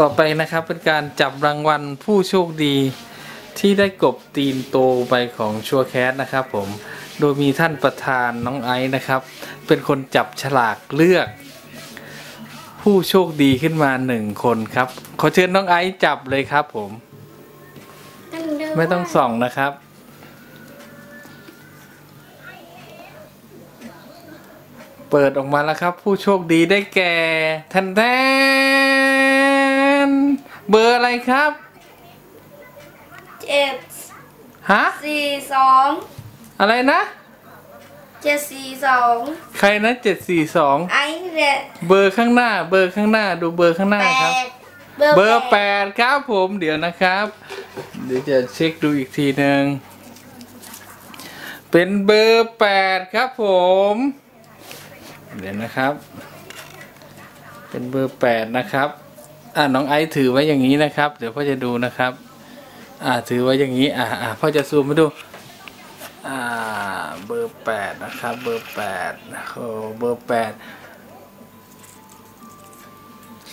ต่อไปนะครับเป็นการจับรางวัลผู้โชคดีที่ได้กบตีนโตไปของชัวแคสนะครับผมโดยมีท่านประธานน้องไอซ์นะครับ เป็นคนจับฉลากเลือก ผู้โชคดีขึ้นมาหนึ่งคนครับ ขอเชิญน้องไอซ์จับเลยครับผม ไม่ต้องส่องนะครับ เปิดออกมาแล้วครับ ผู้โชคดีได้แก่แทนแทน เบอร์อะไรครับเจ็ดฮะสี่สองอะไรนะเจ็ดสี่สองใครนะเจ็ดสี่สองไอ้เด็ดเบอร์ข้างหน้า เบอร์ข้างหน้า ดูเบอร์ข้างหน้าแปครับ ดเบอร์แปดครับผมเดี๋ยวนะครับ เดี๋ยวจะเช็คดูอีกทีหนึ่งเป็นเบอร์แปดครับผม เดี๋ยวนะครับ เป็นเบอร์แปดนะครับ อ่าน้องไอซ์ถือไว้อย่างนี้นะครับ เดี๋ยวพ่อจะดูนะครับ อ่าถือไว้อย่างนี้ อ่าอ่าพ่อจะซูมมาดู อ่า เบอร์แปดนะครับ เบอร์แปดโอ้เบอร์แปด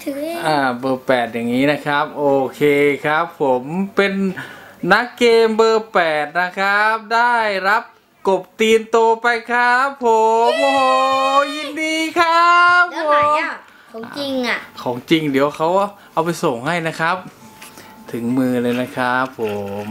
ถืออ่าเบอร์แปดอย่างนี้นะครับ โอเคครับ ผมเป็นนักเกมเบอร์แปดนะครับ ได้รับกบตีนโตไปครับ ผม โอ้โหยินดีครับ ของจริงอะ ของจริงเดี๋ยวเขาเอาไปส่งให้นะครับ ถึงมือเลยนะครับผม